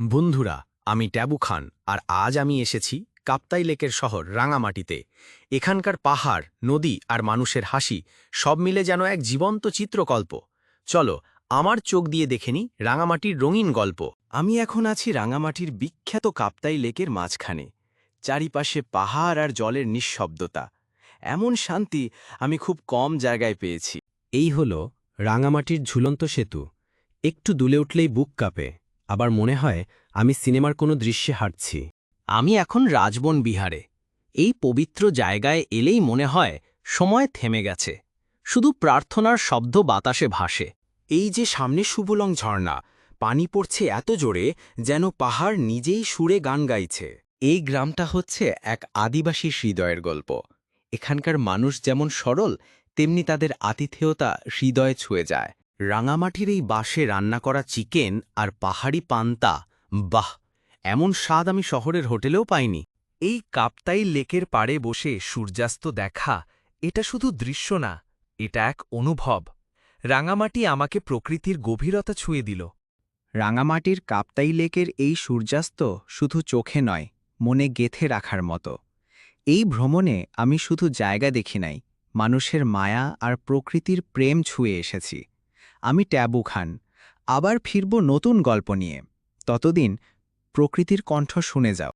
বন্ধুরা, আমি ট্যাবু খান আর আজ আমি এসেছি কাপ্তাই লেকের শহর রাঙামাটিতে। এখানকার পাহাড়, নদী আর মানুষের হাসি সব মিলে যেন এক জীবন্ত চিত্রকল্প। চলো, আমার চোখ দিয়ে দেখেনি রাঙামাটির রঙিন গল্প। আমি এখন আছি রাঙামাটির বিখ্যাত কাপ্তাই লেকের মাঝখানে। চারিপাশে পাহাড় আর জলের নিঃশব্দতা। এমন শান্তি আমি খুব কম জায়গায় পেয়েছি। এই হল রাঙামাটির ঝুলন্ত সেতু। একটু দুলে উঠলেই বুক কাঁপে। আবার মনে হয়, আমি সিনেমার কোনো দৃশ্যে হাঁটছি। আমি এখন রাজবন বিহারে। এই পবিত্র জায়গায় এলেই মনে হয়, সময় থেমে গেছে। শুধু প্রার্থনার শব্দ বাতাসে ভাসে। এই যে সামনে সুবলং ঝর্ণা, পানি পড়ছে এত জোরে, যেন পাহাড় নিজেই সুরে গান গাইছে। এই গ্রামটা হচ্ছে এক আদিবাসী হৃদয়ের গল্প। এখানকার মানুষ যেমন সরল, তেমনি তাদের আতিথেয়তা হৃদয়ে ছুঁয়ে যায়। রাঙামাটির এই বাসে রান্না করা চিকেন আর পাহাড়ি পান্তা, বাহ, এমন স্বাদ আমি শহরের হোটেলেও পাইনি। এই কাপ্তাই লেকের পাড়ে বসে সূর্যাস্ত দেখা, এটা শুধু দৃশ্য না, এটা এক অনুভব। রাঙামাটি আমাকে প্রকৃতির গভীরতা ছুঁয়ে দিল। রাঙামাটির কাপ্তাই লেকের এই সূর্যাস্ত শুধু চোখে নয়, মনে গেথে রাখার মতো। এই ভ্রমণে আমি শুধু জায়গা দেখি নাই, মানুষের মায়া আর প্রকৃতির প্রেম ছুঁয়ে এসেছি। আমি ট্যাবু খান। আবার ফিরব নতুন গল্প নিয়ে। ততদিন প্রকৃতির কণ্ঠ শুনে যাও।